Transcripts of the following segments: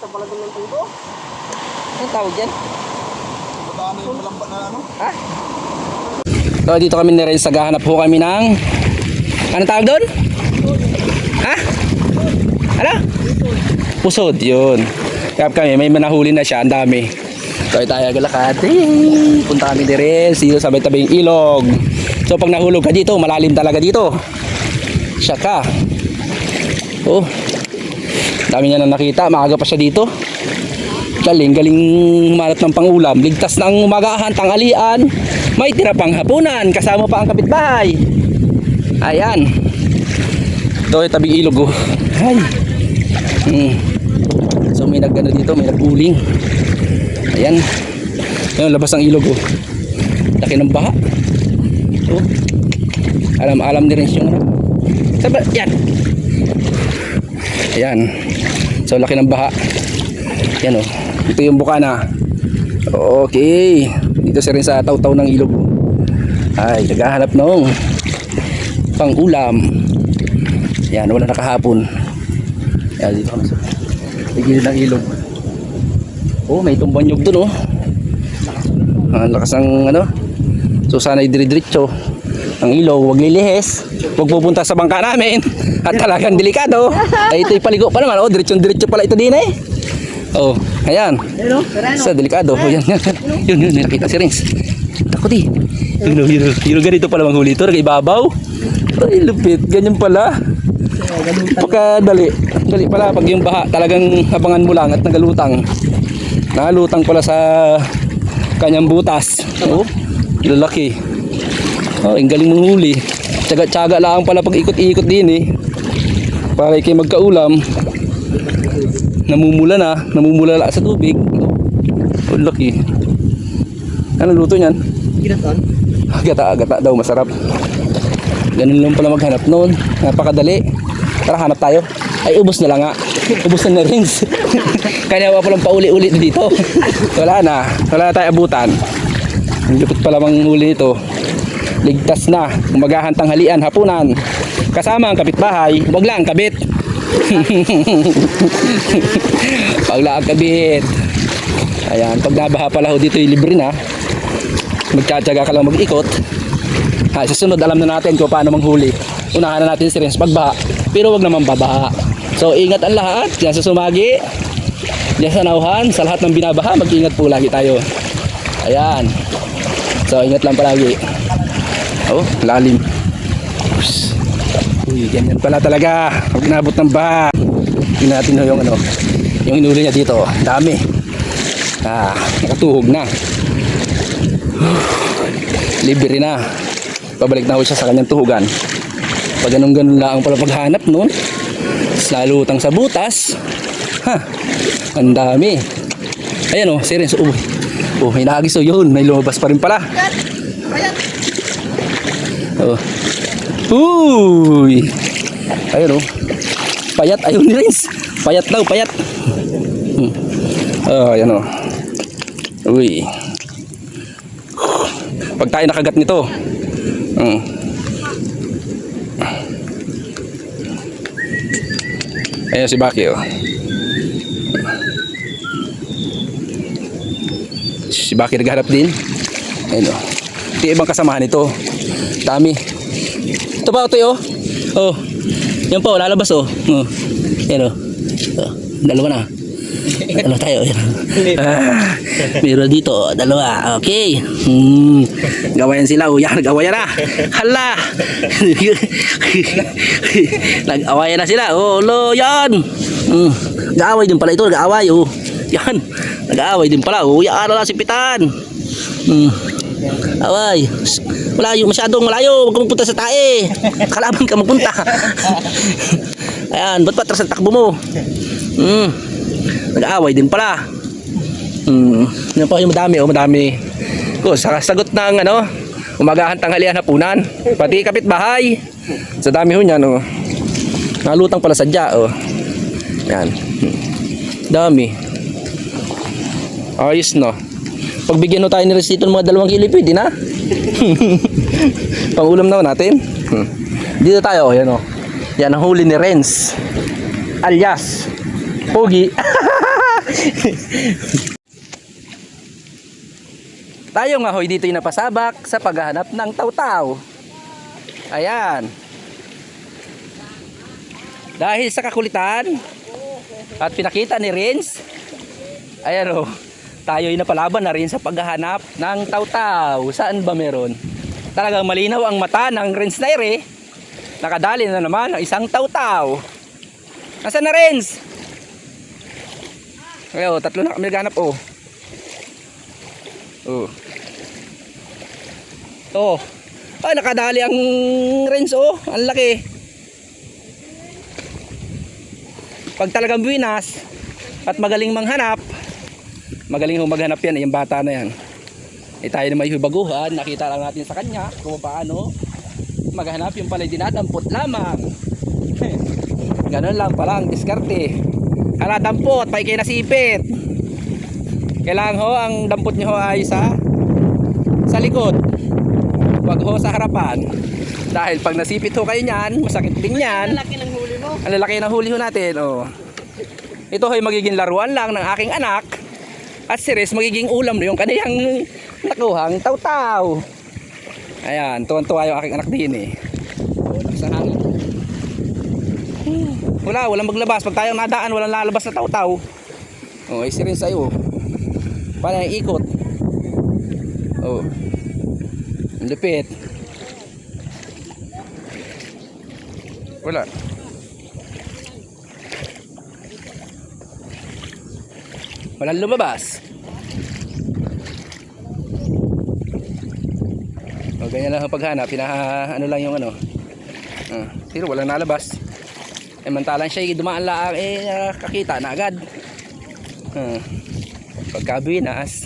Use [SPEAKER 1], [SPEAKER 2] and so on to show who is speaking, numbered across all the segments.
[SPEAKER 1] sa palagan ng tubo.
[SPEAKER 2] Anong tawag yan?
[SPEAKER 3] Paano yung malamba na ano?
[SPEAKER 2] Ha? So, dito kami ni Renz, naghahanap po kami ng... Anong tawag doon? Ha? Ano? Pusod, yun. Kaya kami, may manahuli na siya, ang dami. So, tayo galakad. Eh, Punta kami ni Renz, dito sa may tabing ilog. So, pag nahulog ka dito, malalim talaga dito. Siya ka. Oh. Dami niya na nakita, maaga pa siya dito. Galing, galing humanap ng pangulam. Ligtas ng umagahan, tanghalian. May tira pang hapunan. Kasama pa ang kapitbahay. Ayan. Ito ay tabing ilog oh. Ay. Hmm. So may nagano dito, may naguling. Ayan. Ayan, labas ang ilog oh. Laki ng baha. Oh. Alam, alam din rin siya. Ano? Saba, yan. Ayan. So laki ng baha. Yan oh. Ito yung bukana. Okay. Dito siya rin sa taw-taw ng ilog. Ay, naghahanap nung pang ulam. Yan, wala nakahapon. Yan, dito kami sa gilid ng ilog. Oh, may tumbang nyug dun oh. Ang lakas ng ano. So sana idiridiretso ang ilaw, wag lilihis. Huwag pupunta sa bangka namin. At talagang delikado. Ay, ito'y paligo pa naman. Oh, diretsong diretso pala ito din eh. Oh, ayan.
[SPEAKER 1] Sereno.
[SPEAKER 2] Sa delikado. Oh, yan, yan. Yun, yun, nakita si Rins. Takot eh. Yun, yun, yun. Yun, ganito pala manghuli ito. Nag-ibabaw. Ay, lupit. Ganyan pala. Pagka dali. Dali pala. Pag yung baha, talagang abangan mo lang at nagalutang. Nagalutang pala sa kanyang butas. Oh, lalaki. Oh, ang galing manghuli. Tsaga-tsaga lang pala pag ikot-ikot din eh. Para kayo magkaulam namumula na, namumula lang sa tubig. Oh, laki. Ano luto niyan?
[SPEAKER 1] Ginaton.
[SPEAKER 2] Gata, gata daw, masarap. Ganun lang pala maghanap noon. Napakadali. Tara, hanap tayo. Ay, ubos na lang nga. Ubos na na rin. Kaya pa palang pauli-uli dito. Wala na. Wala na tayo abutan. Ang lupit pala mang huli nito. Ligtas na. Umagahan tanghalian, hapunan. Kasama ang kapitbahay. Huwag lang, kabit. pag lang kabit. Ayan, pag nabaha pala ho dito yung libre na. Magtsatsaga ka lang mag-ikot. Ha, sa sunod alam na natin kung paano manghuli. Unahan na natin si Renz pagbaha. Pero wag naman babaha. So ingat ang lahat. Diyan sa sumagi. Diyan sa nauhan. Sa lahat ng binabaha, mag-ingat po lagi tayo. Ayan. So ingat lang palagi. Oh, lalim. Uy, ganyan pala talaga. Pag inabot ng baha. Tingnan natin yung ano. Yung inuli niya dito. Dami. Ah, nakatuhog na. Libre na. Pabalik na ako siya sa kanyang tuhugan. Pag ganun ganun lang pala paghanap noon. Lalo utang sa butas. Ha, ang dami. Ayan o, oh, serious. Oh, oh, may nagis oh, yun. May lumabas pa rin pala. Oh. Uy! Ayun oh. Payat, ayun ni Rins. Payat daw, payat. Hmm. Oh, ayan oh. Uy. Pag tayo nakagat nito. Hmm. Ayan si Baki oh. Si Baki nagharap din. Ayun oh. Ito ibang kasamahan nito. Dami. Ito pa ito oh. Oh. Yan po, lalabas oh. Oh. Yan oh. oh. Dalawa na. Dalawa tayo. Yan. Ah, meron dito, oh, dalawa. Okay. Hmm. Gawayan sila. Oh, yan, gawayan na. Hala. Nag-awayan na sila. Oh, lo, yan. Hmm. Nag-aaway din pala ito. Nag-aaway. Oh. Yan. Nag-aaway din pala. Oh, yan na si Pitan. Hmm. Away. Malayo, masyadong malayo. Huwag ka magpunta sa tae. Kalaban ka magpunta. Ayan, ba't patras ang takbo mo? Hmm. Nag-aaway din pala. Hmm. Yan pa yung madami, oh, madami. Ko, sa sagot ng ano, umagahan tanghalian hapunan. Pati kapitbahay. Sa dami ho niyan, oh. Nalutang pala sadya, oh. Yan. Hmm. Dami. Ayos no. Pagbigyan mo tayo ni Resito ng mga dalawang kilo, pwede na. Pangulam naman natin. Hmm. Dito tayo, yan o. Yan ang huli ni Renz. Alias, Pogi. Tayo nga hoy dito'y napasabak sa paghahanap ng tautaw. Ayan. Dahil sa kakulitan at pinakita ni Rins, ayan o, tayo'y napalaban na rin sa paghahanap ng tautaw. Saan ba meron? Talagang malinaw ang mata ng Rins na ere. Nakadali na naman ang isang tautaw. Nasaan na Rins? Ayo, tatlo na kami naghanap oh. Oh. Oh. Ay, nakadali ang Rins oh. Ang laki. Pag talagang buwinas at magaling manghanap, magaling ho maghanap yan, eh, yung bata na yan. Eh tayo na may baguhan, nakita lang natin sa kanya kung paano maghanap yung pala dinadampot lamang. Ganun lang pala ang diskarte. Ala dampot, pa ikay nasipit. Kailangan ho ang dampot nyo ho ay sa sa likod. Wag ho sa harapan. Dahil pag nasipit ho kayo niyan, masakit din yan.
[SPEAKER 1] Ang laki ng huli mo.
[SPEAKER 2] Ang lalaki ng huli ho natin, oh. Ito ay magiging laruan lang ng aking anak. At si Riz magiging ulam na yung kaniyang nakuhang taw-taw. Ayan, tuwan-tuwa yung aking anak din eh. Oh, lakas ang hangin. Wala, walang maglabas. Pag tayong nadaan, walang lalabas na taw-taw. Oh, ay si Riz sa'yo. Paano yung ikot? Oh. Ang lupit. Wala. Walang lumabas. O ganyan lang ang paghanap. Pinaha, ano lang yung ano. Ah, pero walang nalabas. Eh mantalang siya dumaan lang eh kakita na agad. Ah, pagkabinas.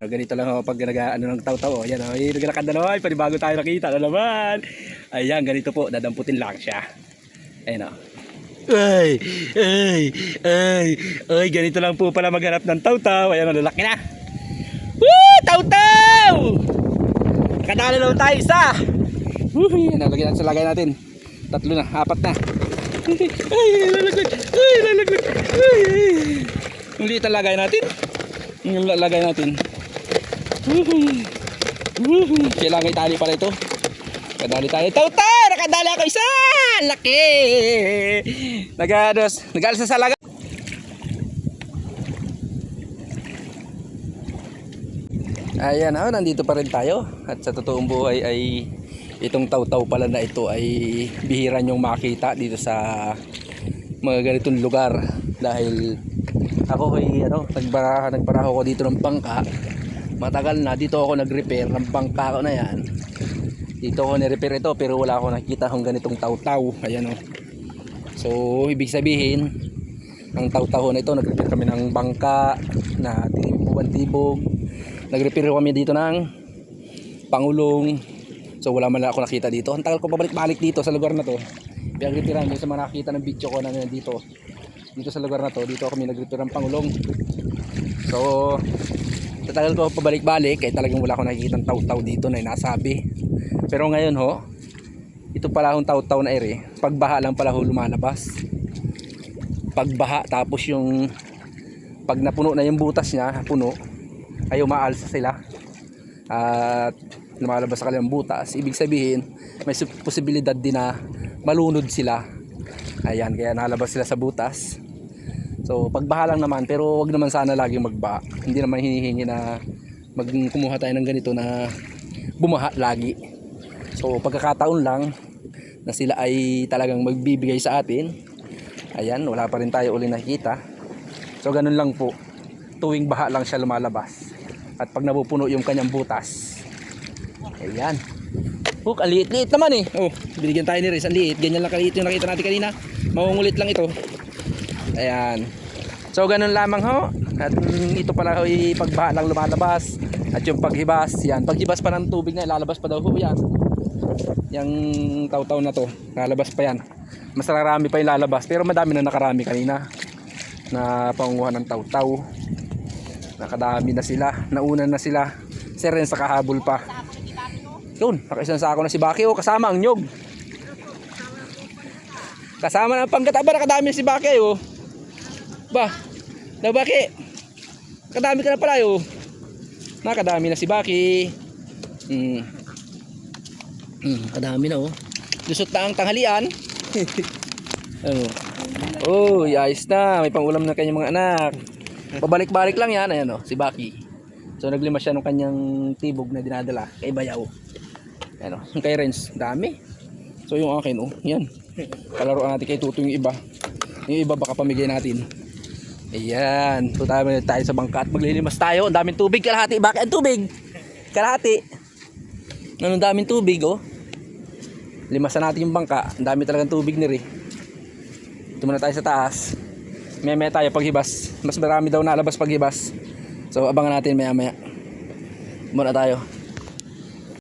[SPEAKER 2] Ah, ganito lang ako pag nag ano ng taw-taw. oh. Yan oh, yung naglakad na naman. Panibago tayo nakita na naman. Ayan, ganito po. Dadamputin lang siya. Ayan oh. Ay, ay, ay, ay, ganito lang po pala maghanap ng taw-taw. Ayan, ang lalaki na. Woo! Taw-taw! Kadali na tayo isa. Woo! Yan, lagyan natin lagay natin. Tatlo na, apat na. Ay, lalagay, ay, lalagay, ay, ay. Ang ang lagay natin. Yung lalagay natin. Woohoo! Woohoo! Kailangan itali pala ito. Kadali tayo. Taw-taw! Nakadali ako isa! Laki! Nagados. Nagalas na sa laga. Ayan, oh, nandito pa rin tayo. At sa totoong buhay ay itong taw-taw pala na ito ay bihira nyong makita dito sa mga ganitong lugar. Dahil ako ay ano, nagbara, nagbaraho ko dito ng bangka. Matagal na dito ako nag-repair ng bangka ko na yan. Dito ako ni-repair ito pero wala ako nakita kung ganitong taw-taw. Ayan oh. So, ibig sabihin, ang taw-taw na ito, nag-repair kami ng bangka na tibog-tibog. Nag-repair kami dito ng pangulong. So, wala man lang ako nakita dito. Ang tagal ko pabalik-balik dito sa lugar na to. Pinag-repair sa mga nakita ng video ko na dito. Dito sa lugar na to, dito kami nag-repair ng pangulong. So, tatagal ko pabalik-balik kaya talagang wala akong nakikita ng taw-taw dito na inasabi. Pero ngayon ho, ito pala akong taw-taw na ere. Pagbaha lang pala ho lumalabas. Pagbaha tapos yung pag napuno na yung butas niya, puno, ay umaalsa sila. At lumalabas sa kanilang butas. Ibig sabihin, may posibilidad din na malunod sila. Ayan, kaya nalabas sila sa butas. So, pagbaha lang naman, pero wag naman sana laging magbaha. Hindi naman hinihingi na mag kumuha tayo ng ganito na bumaha lagi. So, pagkakataon lang na sila ay talagang magbibigay sa atin. Ayan, wala pa rin tayo uli nakikita. So, ganun lang po. Tuwing baha lang siya lumalabas. At pag napupuno yung kanyang butas. Ayan. Oh, ang liit-liit naman eh. Oh, binigyan tayo ni Riz. Ang liit. Ganyan lang kaliit yung nakita natin kanina. Maungulit lang ito. Ayan. So, ganun lamang ho. At ito pala ho, pagbaha lang lumalabas. At yung paghibas, yan. Paghibas pa ng tubig na, lalabas pa daw ho yan. Yung taw-taw na to, lalabas pa yan. Mas narami pa yung lalabas. Pero madami na nakarami kanina. Na pangunguha ng taw-taw. Nakadami na sila. Nauna na sila. Si sa kahabol pa. Yun, nakaisang sako na si Baki. O, kasama ang nyog. Kasama ng panggataba, nakadami na si Baki. Oh. Ba, na Baki. Kadami ka na pala yo. Nakadami na si Baki. Hmm. Hmm, kadami na oh. Lusot na ang tanghalian. ano? Oh, ayos na. May pangulam na kanyang mga anak. Pabalik-balik lang yan. Ayan oh, si Baki. So naglima siya ng kanyang tibog na dinadala kay Bayaw. Ayan oh, yung kay Renz, dami. So yung akin oh, yan. Palaruan natin kay Tuto yung iba. Yung iba baka pamigay natin. Ayan. So tayo tayo sa bangka at maglilimas tayo. Ang daming tubig. Kalahati. Bakit ang tubig? Kalahati. Ano, daming tubig oh. Limasan natin yung bangka. Ang dami talagang tubig ni Ri. Ito muna tayo sa taas. Maya maya tayo paghibas. Mas marami daw nalabas paghibas. So abangan natin maya maya. Muna tayo.